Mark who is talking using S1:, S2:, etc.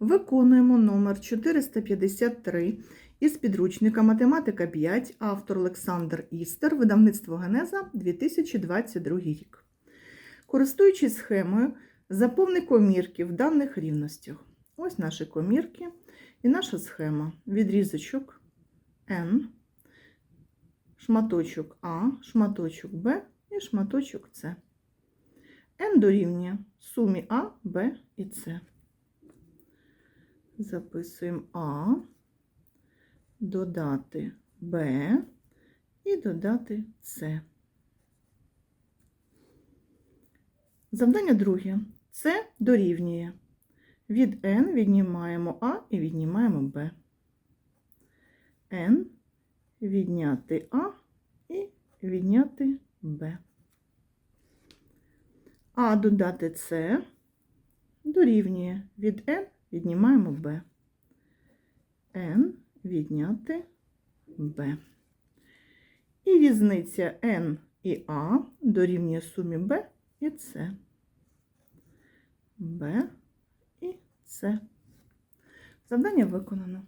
S1: Виконуємо номер 453 із підручника Математика 5, автор Олександр Істер, видавництво Генеза 2022 рік. Користуючись схемою, заповни комірки в даних рівностях. Ось наші комірки і наша схема. Відрізочок N, шматочок А, шматочок Б і шматочок С. N дорівнює сумі А, Б і С. Записуємо А, додати Б і додати С. Завдання друге. С дорівнює. Від N віднімаємо А і віднімаємо Б. N відняти А і відняти Б. А додати С дорівнює від N віднімаємо Б. N відняти Б. І різниця N і А дорівнює сумі Б і С. Б і С. Завдання виконано.